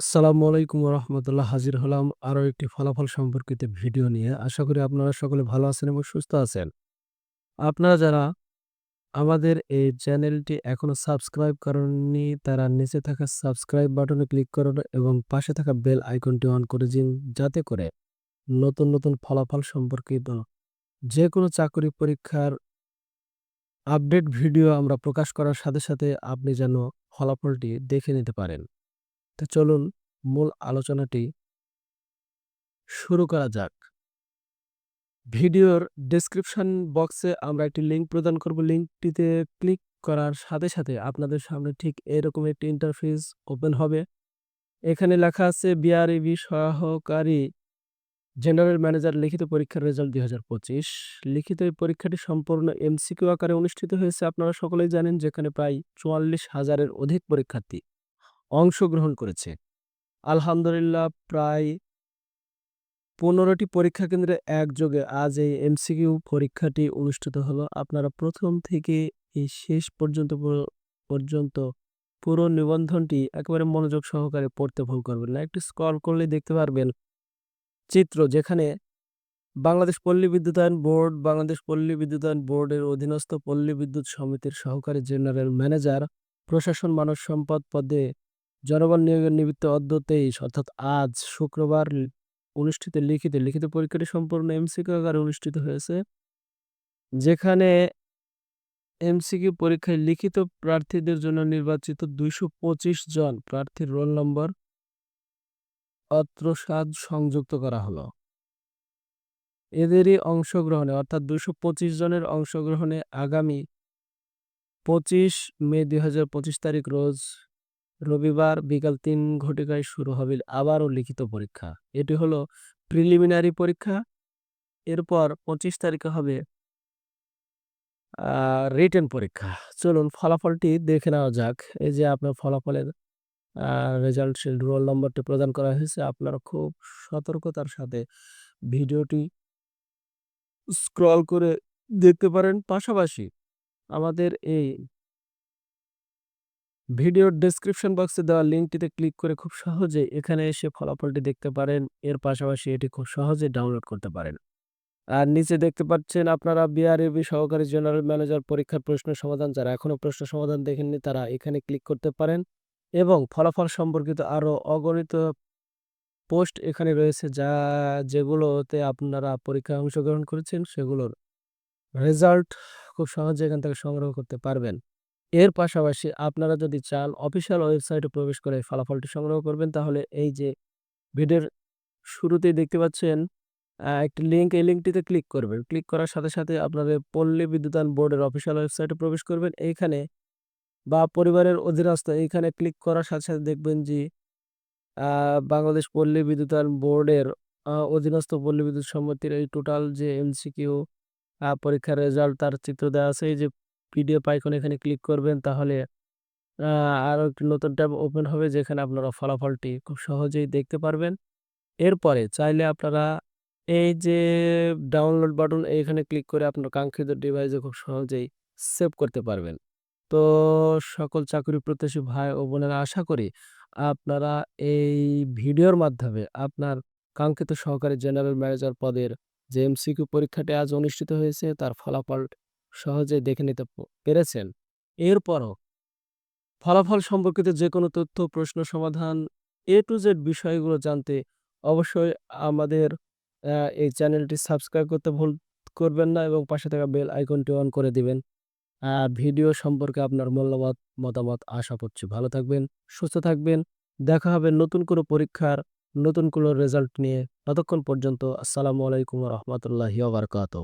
আসসালামু আলাইকুম রহমতুল্লাহ হাজির হলাম আরও একটি ফলাফল সম্পর্কিত ভিডিও নিয়ে। আশা করি আপনারা সকলে ভালো আছেন এবং সুস্থ আছেন। আপনারা যারা আমাদের এই চ্যানেলটি এখনও সাবস্ক্রাইব করেননি, তারা নিচে থাকা সাবস্ক্রাইব বাটনে ক্লিক করুন এবং পাশে থাকা বেল আইকনটি অন করে দিন, যাতে করে নতুন নতুন ফলাফল সম্পর্কিত যে কোনো চাকরি পরীক্ষার আপডেট ভিডিও আমরা প্রকাশ করার সাথে সাথে আপনি যেন ফলাফলটি দেখে নিতে পারেন। তো চলুন মূল আলোচনাটি শুরু করা যাক। ভিডিওর ডেসক্রিপশন বক্সে আমরা একটি লিঙ্ক প্রদান করব। লিঙ্কটিতে ক্লিক করার সাথে সাথে আপনাদের সামনে ঠিক এরকম একটি ইন্টারফেস ওপেন হবে। এখানে লেখা আছে বিআরইবি সহকারী জেনারেল ম্যানেজার লিখিত পরীক্ষার রেজাল্ট দুই হাজার পঁচিশ। লিখিত এই পরীক্ষাটি সম্পূর্ণ এমসিকিউ আকারে অনুষ্ঠিত হয়েছে। আপনারা সকলেই জানেন যেখানে প্রায় চুয়াল্লিশ হাজারের অধিক পরীক্ষার্থী অংশগ্রহণ করেছে। আলহামদুলিল্লাহ, প্রায় পনেরোটি পরীক্ষা কেন্দ্রে একযোগে আজ এই এমসিকিউ পরীক্ষাটি অনুষ্ঠিত হলো। আপনারা প্রথম থেকে এই শেষ পর্যন্ত পর্যন্ত পুরো নিবন্ধনটি একেবারে মনোযোগ সহকারে পড়তে ভুল করবেন না। একটু স্ক্রল করলে দেখতে পারবেন চিত্র যেখানে বাংলাদেশ পল্লী বিদ্যুতায়ন বোর্ড, বাংলাদেশ পল্লী বিদ্যুতায়ন বোর্ডের অধীনস্থ পল্লী বিদ্যুৎ সমিতির সহকারী জেনারেল ম্যানেজার, প্রশাসন মানব সম্পদ পদে জনবল নিয়োগের নিমিত্ত অদ্য তেইশ, অর্থাৎ আজ শুক্রবার অনুষ্ঠিত লিখিত লিখিত পরীক্ষাটি সম্পূর্ণ এমসিকিউ আকারে অনুষ্ঠিত হয়েছে। যেখানে এমসিকিউ পরীক্ষায় লিখিত প্রার্থীদের জন্য নির্বাচিত দুইশো পঁচিশ জন প্রার্থীর রোল নম্বর অত্রসাদ সংযুক্ত করা হলো। এদেরই অংশগ্রহণে, অর্থাৎ দুশো পঁচিশ জনের অংশগ্রহণে আগামী পঁচিশ মে দুই হাজার পঁচিশ তারিখ রোজ রবিবার বিকাল তিন ঘটিকায় শুরু হবে আবারও লিখিত পরীক্ষা। এটি হলো প্রিলিমিনারি পরীক্ষা। এরপর পঁচিশ তারিখে হবে রিটেন পরীক্ষা। চলুন ফলাফলটি দেখে নেওয়া যাক। এই যে আপনার ফলাফলের রেজাল্ট শিল্ড রোল নম্বরটি প্রদান করা হয়েছে, আপনারা খুব সতর্কতার সাথে ভিডিওটি স্ক্রল করে দেখতে পারেন। পাশাপাশি আমাদের এই ভিডিওর ডেসক্রিপশন বক্সে দেওয়া লিঙ্কটিতে ক্লিক করে খুব সহজে এখানে এসে ফলাফলটি দেখতে পারেন। এর পাশাপাশি এটি খুব সহজে ডাউনলোড করতে পারেন। আর নিচে দেখতে পাচ্ছেন আপনারা বিআরএবি সহকারী জেনারেল ম্যানেজার পরীক্ষার প্রশ্ন সমাধান, যারা এখনও প্রশ্ন সমাধান দেখেননি, তারা এখানে ক্লিক করতে পারেন। এবং ফলাফল সম্পর্কিত আরও অগণিত পোস্ট এখানে রয়েছে, যা যেগুলোতে আপনারা পরীক্ষায় অংশগ্রহণ করেছেন, সেগুলোর রেজাল্ট খুব সহজে এখান থেকে সংগ্রহ করতে পারবেন। এর পাশাপাশি আপনারা যদি চান অফিসিয়াল ওয়েবসাইটে প্রবেশ করে ফলাফলটি সংগ্রহ করবেন, তাহলে এই যে ভিডিওর শুরুতেই দেখতে পাচ্ছেন একটি লিঙ্ক এই লিঙ্কটিতে ক্লিক করবেন। ক্লিক করার সাথে সাথে আপনাদের পল্লী বিদ্যুতায়ন বোর্ডের অফিসিয়াল ওয়েবসাইটে প্রবেশ করবেন। এইখানে বা পরিবারের অধীনস্থ এইখানে ক্লিক করার সাথে সাথে দেখবেন যে বাংলাদেশ পল্লী বিদ্যুতায়ন বোর্ডের অধীনস্থ পল্লী বিদ্যুৎ সমিতির এই টোটাল যে এমসিকিউ পরীক্ষার রেজাল্ট তার চিত্র দেওয়া আছে। এই যে পিডিএফ আইকন এখানে ক্লিক করবেন, তাহলে আরও একটি নতুন ট্যাব ওপেন হবে, যেখানে আপনারা ফলাফলটি খুব সহজেই দেখতে পারবেন। এরপরে চাইলে আপনারা এই যে ডাউনলোড বাটন এইখানে ক্লিক করে আপনার কাঙ্ক্ষিত ডিভাইসে খুব সহজেই সেভ করতে পারবেন। তো, সকল চাকরি প্রত্যাশী ভাই ও বোনেরা আশা করি আপনারা এই ভিডিওর মাধ্যমে আপনার কাঙ্ক্ষিত সহকারী জেনারেল ম্যানেজার পদের যে এমসিকিউ পরীক্ষাটি আজ অনুষ্ঠিত হয়েছে, তার ফলাফল সহজে দেখে নিতে পেরেছেন। এরপরও ফলাফল সম্পর্কিত যে কোনো তথ্য, প্রশ্ন, সমাধান এ টু জেড বিষয়গুলো জানতে অবশ্যই আমাদের এই চ্যানেলটি সাবস্ক্রাইব করতে ভুল করবেন না এবং পাশে থাকা বেল আইকনটি অন করে দিবেন। ভিডিও সম্পর্কে আপনার মূল্যবাদ, মতামত আশা করছি ভালো থাকবেন, সুস্থ থাকবেন। দেখা হবে নতুন কোনো পরীক্ষার নতুন কোনো রেজাল্ট নিয়ে। ততক্ষণ পর্যন্ত আসসালামু আলাইকুম রহমতুল্লাহি বারকাত